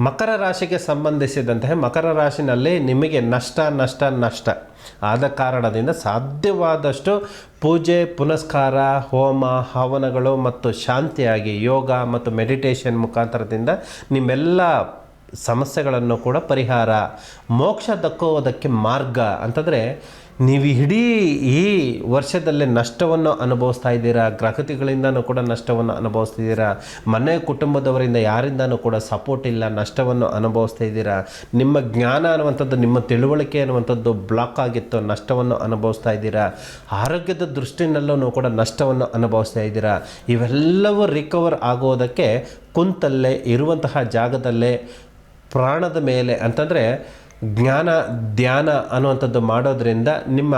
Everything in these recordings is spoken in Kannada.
ಮಕರ ರಾಶಿಗೆ ಸಂಬಂಧಿಸಿದಂತೆ ಮಕರ ರಾಶಿನಲ್ಲಿ ನಿಮಗೆ ನಷ್ಟ ನಷ್ಟ ನಷ್ಟ. ಆದ ಕಾರಣದಿಂದ ಸಾಧ್ಯವಾದಷ್ಟು ಪೂಜೆ, ಪುನಸ್ಕಾರ, ಹೋಮ, ಹವನಗಳು ಮತ್ತು ಶಾಂತಿಯಾಗಿ ಯೋಗ ಮತ್ತು ಮೆಡಿಟೇಷನ್ ಮುಖಾಂತರದಿಂದ ನಿಮ್ಮೆಲ್ಲ ಸಮಸ್ಯೆಗಳನ್ನು ಕೂಡ ಪರಿಹಾರ, ಮೋಕ್ಷ ದಕ್ಕುವುದಕ್ಕೆ ಮಾರ್ಗ ಅಂತಂದರೆ ನೀವು ಇಡೀ ಈ ವರ್ಷದಲ್ಲೇ ನಷ್ಟವನ್ನು ಅನುಭವಿಸ್ತಾ ಇದ್ದೀರಾ? ಗ್ರಹತಿಗಳಿಂದನೂ ಕೂಡ ನಷ್ಟವನ್ನು ಅನುಭವಿಸ್ತಿದ್ದೀರಾ ಮನೆ ಕುಟುಂಬದವರಿಂದ ಯಾರಿಂದನೂ ಕೂಡ ಸಪೋರ್ಟ್ ಇಲ್ಲ, ನಷ್ಟವನ್ನು ಅನುಭವಿಸ್ತಾ ಇದ್ದೀರಾ? ನಿಮ್ಮ ಜ್ಞಾನ ಅನ್ನುವಂಥದ್ದು, ನಿಮ್ಮ ತಿಳುವಳಿಕೆ ಅನ್ನುವಂಥದ್ದು ಬ್ಲಾಕ್ ಆಗಿತ್ತು, ನಷ್ಟವನ್ನು ಅನುಭವಿಸ್ತಾ ಇದ್ದೀರಾ? ಆರೋಗ್ಯದ ದೃಷ್ಟಿನಲ್ಲೂ ಕೂಡ ನಷ್ಟವನ್ನು ಅನುಭವಿಸ್ತಾ ಇದ್ದೀರಾ? ಇವೆಲ್ಲವೂ ರಿಕವರ್ ಆಗೋದಕ್ಕೆ ಕುಂತಲ್ಲೇ, ಇರುವಂತಹ ಜಾಗದಲ್ಲೇ, ಪ್ರಾಣದ ಮೇಲೆ ಅಂತಂದರೆ ಜ್ಞಾನ, ಧ್ಯಾನ ಅನ್ನುವಂಥದ್ದು ಮಾಡೋದ್ರಿಂದ ನಿಮ್ಮ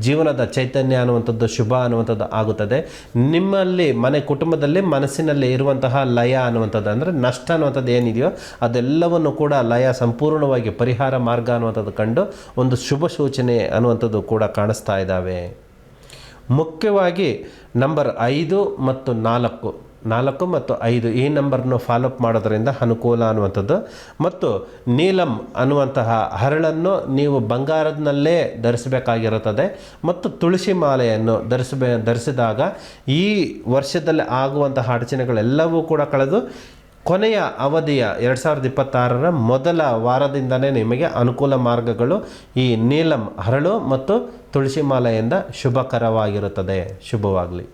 ಜೀವನದ ಚೈತನ್ಯ ಅನ್ನುವಂಥದ್ದು ಶುಭ ಅನ್ನುವಂಥದ್ದು ಆಗುತ್ತದೆ. ನಿಮ್ಮಲ್ಲಿ, ಮನೆ ಕುಟುಂಬದಲ್ಲಿ ಮನಸ್ಸಿನಲ್ಲಿ ಇರುವಂತಹ ಲಯ ಅನ್ನುವಂಥದ್ದು ಅಂದರೆ ನಷ್ಟ ಅನ್ನುವಂಥದ್ದು ಏನಿದೆಯೋ ಅದೆಲ್ಲವನ್ನು ಕೂಡ ಲಯ ಸಂಪೂರ್ಣವಾಗಿ ಪರಿಹಾರ ಮಾರ್ಗ ಅನ್ನುವಂಥದ್ದು ಕಂಡು ಒಂದು ಶುಭ ಸೂಚನೆ ಅನ್ನುವಂಥದ್ದು ಕೂಡ ಕಾಣಿಸ್ತಾ ಇದ್ದಾವೆ. ಮುಖ್ಯವಾಗಿ ನಂಬರ್ ಐದು ಮತ್ತು ನಾಲ್ಕು. ನಾಲ್ಕು ಮತ್ತು ಐದು ಈ ನಂಬರ್ನ ಫಾಲೋಅಪ್ ಮಾಡೋದರಿಂದ ಅನುಕೂಲ ಅನ್ನುವಂಥದ್ದು. ಮತ್ತು ನೀಲಂ ಅನ್ನುವಂತಹ ಹರಳನ್ನು ನೀವು ಬಂಗಾರದಲ್ಲೇ ಧರಿಸಬೇಕಾಗಿರುತ್ತದೆ. ಮತ್ತು ತುಳಸಿ ಮಾಲೆಯನ್ನು ಧರಿಸಬೇ, ಧರಿಸಿದಾಗ ಈ ವರ್ಷದಲ್ಲಿ ಆಗುವಂತಹ ಅಡಚಣೆಗಳೆಲ್ಲವೂ ಕೂಡ ಕಳೆದು ಕೊನೆಯ ಅವಧಿಯ ಎರಡು ಸಾವಿರದ ಇಪ್ಪತ್ತಾರರ ಮೊದಲ ವಾರದಿಂದಲೇ ನಿಮಗೆ ಅನುಕೂಲ ಮಾರ್ಗಗಳು ಈ ನೀಲಂ, ಹರಳು ಮತ್ತು ತುಳಸಿ ಮಾಲೆಯಿಂದ ಶುಭಕರವಾಗಿರುತ್ತದೆ. ಶುಭವಾಗಲಿ.